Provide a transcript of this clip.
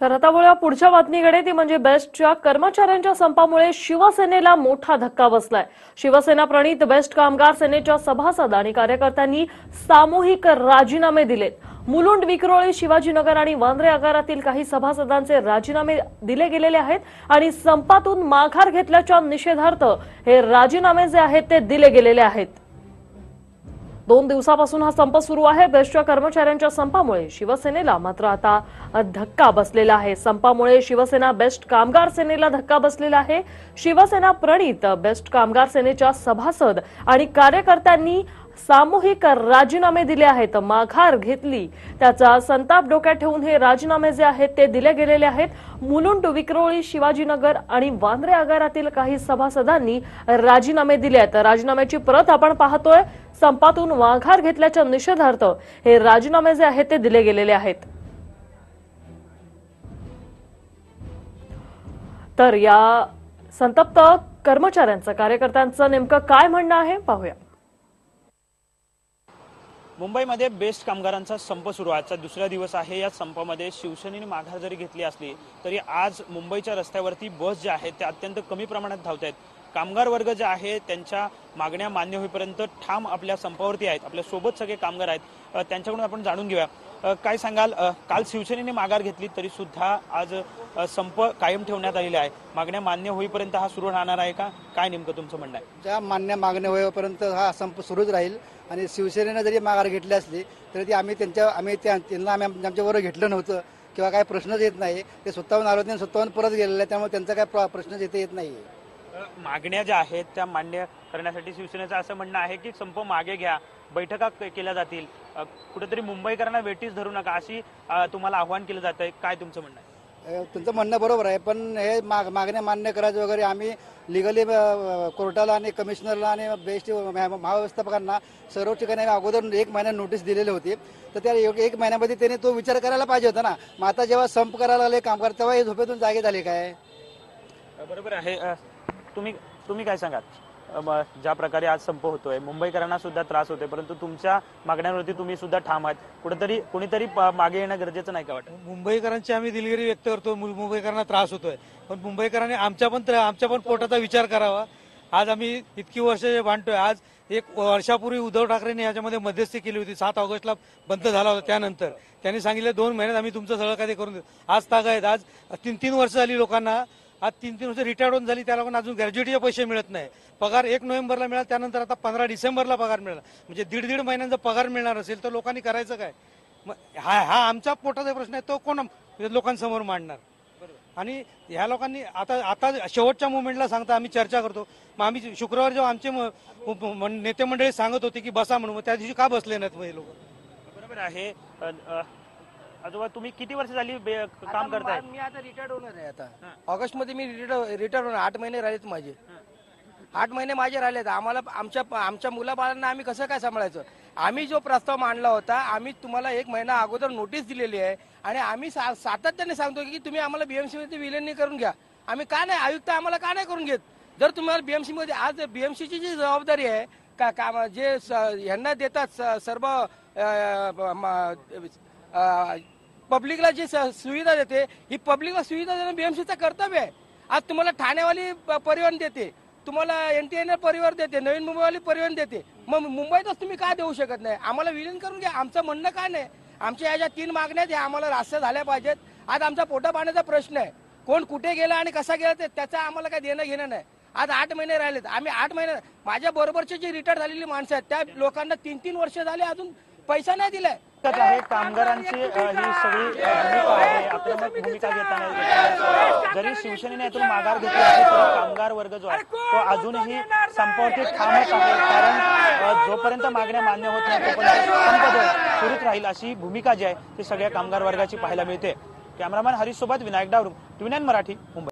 तर आता वळूया पुढच्या बातमीकडे. ती म्हणजे बेस्टच्या कर्मचाऱ्यांच्या संपामुळे शिवसेनेला मोठा धक्का बसलाय. शिवसेना प्रणित बेस्ट कामगार सेनेच्या सभासद आणि कार्यकर्त्यांनी सामूहिक राजीनामे दिलेत. मुलुंड विक्रोळी शिवाजीनगर आणि वांद्रे आगारातील काही सभासदांचे राजीनामे दिले गेलेले आहेत आणि संपातून माघार घेतल्याच्या निषेधार्थ हे राजीनामे जे आहेत ते दिले गेलेले आहेत. दोन दिवसापासून हा संप सुरू आहे. बेस्टच्या कर्मचाऱ्यांच्या संपामुळे शिवसेनेला मात्र आता धक्का बसलेला आहे. संपामुळे शिवसेना बेस्ट कामगार सेनेला धक्का बसलेला आहे. शिवसेना प्रणित बेस्ट कामगार सेनेच्या सभासद आणि कार्यकर्त्यांनी सामूहिक राजीनामे दिले आहेत माघार घेतली. त्याचा संताप डोक्यात ठेवून हे राजीनामे जे आहेत ते दिले गेलेले आहेत. मुलुंड विक्रोळी शिवाजीनगर आणि वांद्रे आगारातील काही सभासदांनी राजीनामे दिले आहेत. राजीनाम्याची प्रत आपण पाहतोय संपातून माघार घेतल्याच्या निषेधार्थ हे राजीनामे जे आहेत ते दिले गेलेले आहेत. तर या संतप्त कर्मचाऱ्यांचं कार्यकर्त्यांचं नेमकं काय म्हणणं आहे? पाहूया. मुंबईमध्ये बेस्ट कामगारांचा संप सुरू. आहे आजचा दुसरा दिवस आहे. या संपामध्ये शिवसेनेने माघार जरी घेतली असली तरी आज मुंबईच्या रस्त्यावरती बस ज्या आहेत त्या अत्यंत कमी प्रमाणात धावत आहेत. कामगार वर्ग जे आहे त्यांच्या मागण्या मान्य होईपर्यंत ठाम आपल्या संपावरती आहेत. आपल्यासोबत सगळे कामगार आहेत. त्यांच्याकडून आपण जाणून घेऊया. काय सांगाल? काल शिवसेनेने माघार घेतली तरी सुद्धा आज संप कायम ठेवण्यात आलेला आहे. मागण्या मान्य होईपर्यंत हा सुरू राहणार आहे का? काय नेमकं तुमचं म्हणणं आहे? ज्या मान्य मागण्या होईपर्यंत हा संप सुरूच राहील आणि शिवसेनेनं जरी माघार घेतली असली तरी ती आम्ही त्यांच्या आम्ही त्या त्यांना आम्ही आमच्याबरोबर घेतलं नव्हतं किंवा काय प्रश्नच येत नाही. ते स्वतःहून आलो स्वतःहून परत गेलेलं आहे त्यामुळे त्यांचा काय प्रश्नच येते येत नाही आहे मागण्या ज्या आहेत त्या मान्य करण्यासाठी शिवसेनेचं असं म्हणणं आहे की संप मागे घ्या बैठका केल्या जातील. कुठेतरी मुंबईकरांना वेटीस धरू नका अशी तुम्हाला आव्हान केलं जात आहे काय तुमचं म्हणणं आहे? तुमचं म्हणणं बरोबर आहे पण हे माग मागण्या मान्य करायचं वगैरे आम्ही लिगली कोर्टाला आणि कमिशनरला आणि बेस्ट महाव्यवस्थापकांना सर्व ठिकाणी अगोदर एक महिन्यात नोटीस दिलेली होती. तर त्या एक महिन्यामध्ये त्यांनी तो विचार करायला पाहिजे होता ना. मग आता जेव्हा संप करायला लागले कामगार तेव्हा हे झोपेतून जागे झाले काय? बरोबर आहे. तुम्ही तुम्ही काय सांगाल? ज्या प्रकारे आज संप होतोय मुंबईकरांना सुद्धा त्रास होतोय परंतु तुमच्या मागण्यांवरती तुम्ही सुद्धा ठाम आहात. कुठेतरी कोणीतरी मागे येणं गरजेचं नाही का वाटत? मुंबईकरांची आम्ही दिलगिरी व्यक्त करतो मुंबईकरांना त्रास होतोय. पण मुंबईकरांनी आमच्या पण आमच्या पण पोटाचा विचार करावा. आज आम्ही इतकी वर्ष जे भांडतोय. आज एक वर्षापूर्वी उद्धव ठाकरेंनी याच्यामध्ये मध्यस्थी केली होती. सात ऑगस्टला बंद झाला होता त्यानंतर. त्यांनी सांगितलं दोन महिन्यात आम्ही तुमचं सगळं काही करून देऊ. आज ताग आहेत. आज तीन तीन वर्ष झाली लोकांना आज तीन तीन वर्ष रिटायर्ड होऊन झाली त्या लोकांना अजून ग्रॅज्युएटीचे पैसे मिळत नाही. पगार एक नोव्हेंबरला मिळाला त्यानंतर आता पंधरा डिसेंबरला पगार मिळाला. म्हणजे दीड दीड महिन्यांचा पगार मिळणार असेल तर लोकांनी करायचं काय? मग हा हा आमचा पोटाचा प्रश्न आहे तो कोण लोकांसमोर मांडणार? आणि ह्या लोकांनी आता आता शेवटच्या मुवमेंटला सांगता आम्ही चर्चा करतो. मग आम्ही शुक्रवार जेव्हा आमचे नेते मंडळी सांगत होते की बसा म्हणून मग त्या दिवशी का बसले नाहीत मग हे लोक? बरोबर आहे. आजोबा तुम्ही किती वर्ष झाली बे- काम करताय? मी आता रिटायर्ड होणार आहे आता. ऑगस्टमध्ये मी रिटायर्ड होणार आठ महिने राहिलेत माझे. आठ महिने माझे राहिलेत. आम्हाला आमच्या आमच्या मुलाबाळांना आम्ही कसं काय सांभाळायचं? आम्ही जो प्रस्ताव मांडला होता आम्ही तुम्हाला एक महिना अगोदर नोटीस दिलेली आहे आणि आम्ही सा- सातत्याने सांगतो की तुम्ही आम्हाला बीएमसी मध्ये विलिनी करून घ्या. आम्ही का नाही आयुक्त आम्हाला का नाही करून घेत? जर तुम्हाला बीएमसी मध्ये आज बीएमसीची जी जबाबदारी आहे का काम जे स- यांना देतात स- सर्व अ, म- अ, पब्लिकला जी स- सुविधा देते ही पब्लिकला सुविधा देणं बीएमसीचं कर्तव्य आहे. आज तुम्हाला ठाणेवाली परिवहन देते तुम्हाला एन टी एनटीएनएल परिवहन देते नवीन मुंबईवाली परिवहन देते. मग मुंबईतच तुम्ही का देऊ शकत नाही? आम्हाला विलीन करून घ्या. आमचं म्हणणं काय नाही? आमच्या या ज्या तीन मागण्या आहेत, ह्या आम्हाला रास्ता झाल्या पाहिजेत. आज आमचा पोटा पाण्याचा प्रश्न आहे. कोण कुठे गेला आणि कसा गेला ते त्याचं आम्हाला काय देणं घेणं नाही. आज आठ महिने राहिलेत. आम्ही आठ महिने माझ्या बरोबरचे जे रिटायर झालेली माणसं आहेत त्या लोकांना तीन तीन वर्ष झाले अजून पैसा नाही दिलाय. आहे कामगारांची ही सगळी भूमिका आहे. आक्रमक भूमिका घेताना जरी शिवसेनेने यातून माघार घेतली असली तरी कामगार वर्ग जो आहे तो अजूनही संपावरती ठामच आहे. कारण जोपर्यंत मागण्या मान्य होत नाही तोपर्यंत संप सुरूच राहील अशी भूमिका जी आहे ती सगळ्या कामगार वर्गाची पाहायला मिळते. कॅमेरामॅन हरीश सोबत विनायक डावरू ट्विन मराठी मुंबई.